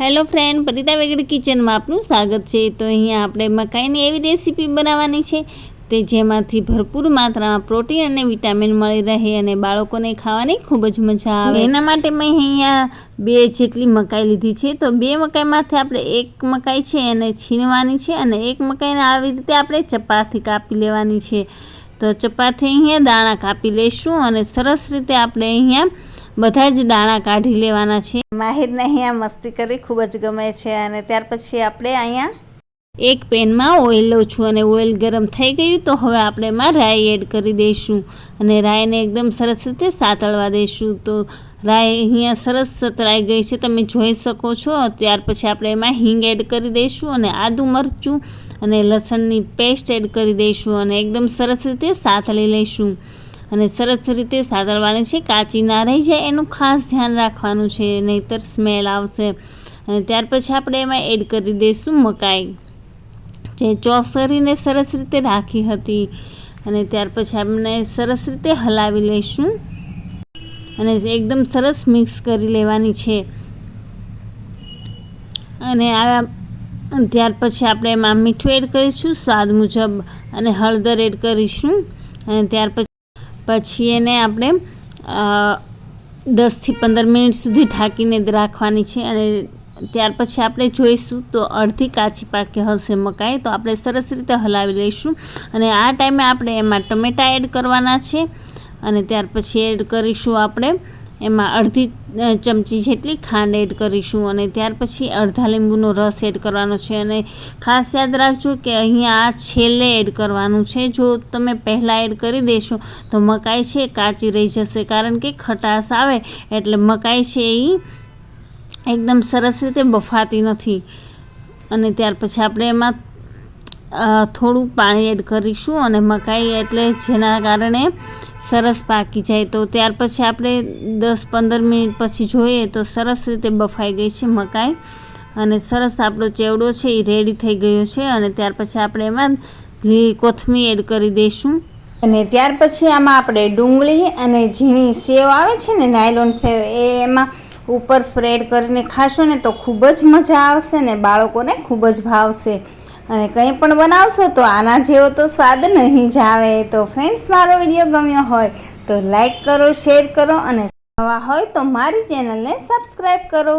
Hello friend પરિતા વેગડ કિચનમાં આપનું સ્વાગત છે. તો અહીંયા આપણે મકાઈની એવી રેસીપી બનાવવાની છે તે જેમાંથી ભરપૂર માત્રામાં પ્રોટીન અને વિટામિન મળી રહે અને બાળકોને ખાવાની ખૂબ જ મજા આવે. એના માટે મેં અહીંયા બે જેટલી મકાઈ લીધી છે. તો બે મકાઈમાંથી આપણે એક મકાઈ છે એને છીનવાની છે અને એક મકાઈને આવી રીતે આપણે ચપાથી કાપી લેવાની છે. તો ચપાથી અહીંયા દાણા કાપી લઈશું અને સરસ રીતે આપણે અહીંયા બધા જ દાણા કાઢી લેવાના છે. માહિરને અહીંયા મસ્તી કરવી ખૂબ જ ગમે છે અને ત્યાર પછી આપણે અહીંયા એક પેનમાં ઓઇલ લઉં છું અને ઓઇલ ગરમ થઈ ગયું તો હવે આપણે એમાં રાઈ એડ કરી દઈશું. અને રાઈને એકદમ સરસ રીતે સાતળવા દઈશું. તો રાઈ અહીંયા સરસ સતરાઈ ગઈ છે. તમે જોઈ શકો છો. ત્યાર પછી આપણે એમાં હિંગ એડ કરી દઈશું અને આદું મરચું અને લસણની પેસ્ટ એડ કરી દઈશું અને એકદમ સરસ રીતે સાતળી લઈશું. અને સરસ રીતે સાતળવાની છે, કાચી ના રહી જાય, એનું ખાસ ધ્યાન રાખવાનું છે, નહીંતર સ્મેલ આવશે. અને ત્યાર પછી આપણે એમાં એડ કરી દઈશું મકાઈ, જે ચોપ કરીને સરસ રીતે રાખી હતી. અને ત્યાર પછી આપણે સરસ રીતે હલાવી લઈશું. અને એકદમ સરસ મિક્સ કરી લેવાની છે. અને આ ત્યાર પછી આપણે એમાં મીઠું એડ કરીશું, સ્વાદ મુજબ. અને હળદર એડ કરીશું. અને ત્યાર પછી પછી એને આપણે દસથી પંદર મિનિટ સુધી ઢાંકીને રાખવાની છે અને ત્યાર પછી આપણે જોઈશું તો અડધી કાચી પાકે હશે મકાઈ, તો આપણે સરસ રીતે હલાવી લઈશું. અને આ ટાઈમે આપણે એમાં ટમેટાં એડ કરવાના છે અને ત્યાર પછી એડ કરીશું આપણે એમાં અડધી ચમચી જેટલી ખાંડ એડ કરીશું અને ત્યાર પછી અડધા લીંબુનો રસ એડ કરવાનો છે. અને ખાસ યાદ રાખજો કે અહીંયા આ છેલ્લે એડ કરવાનું છે. જો તમે પહેલાં એડ કરી દેશો તો મકાઈ છે કાચી રહી જશે કારણ કે ખટાશ આવે એટલે મકાઈ છે એ એકદમ સરસ રીતે બફાતી નથી. અને ત્યાર પછી આપણે એમાં થોડું પાણી એડ કરીશું અને મકાઈ એટલે જેના કારણે સરસ પાકી જાય. તો ત્યાર પછી આપણે દસ પંદર મિનિટ પછી જોઈએ તો સરસ રીતે બફાઈ ગઈ છે મકાઈ. અને સરસ આપણો ચેવડો છે, એ રેડી થઈ ગયો છે. અને ત્યાર પછી આપણે એમાં લીલી કોથમી એડ કરી દઈશું. અને ત્યાર પછી આમાં આપણે ડુંગળી અને ઝીણી સેવ આવે છે ને, નાયલોન સેવ, એ એમાં ઉપર સ્પ્રેડ કરીને ખાશો ને તો ખૂબ જ મજા આવશે ને બાળકોને ખૂબ જ ભાવશે. અને કંઈ પણ બનાવશો તો આના જેવો તો સ્વાદ નહીં જ આવે. તો ફ્રેન્ડ્સ મારો વીડિયો ગમ્યો હોય તો લાઈક કરો શેર કરો અને નવા હોય તો મારી ચેનલને સબસ્ક્રાઈબ કરો.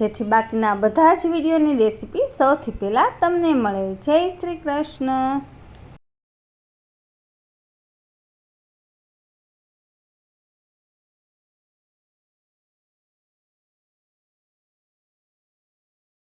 જેથી બાકીના બધા જ વિડીયોની રેસીપી સૌથી પહેલાં તમને મળે. જય શ્રી કૃષ્ણ.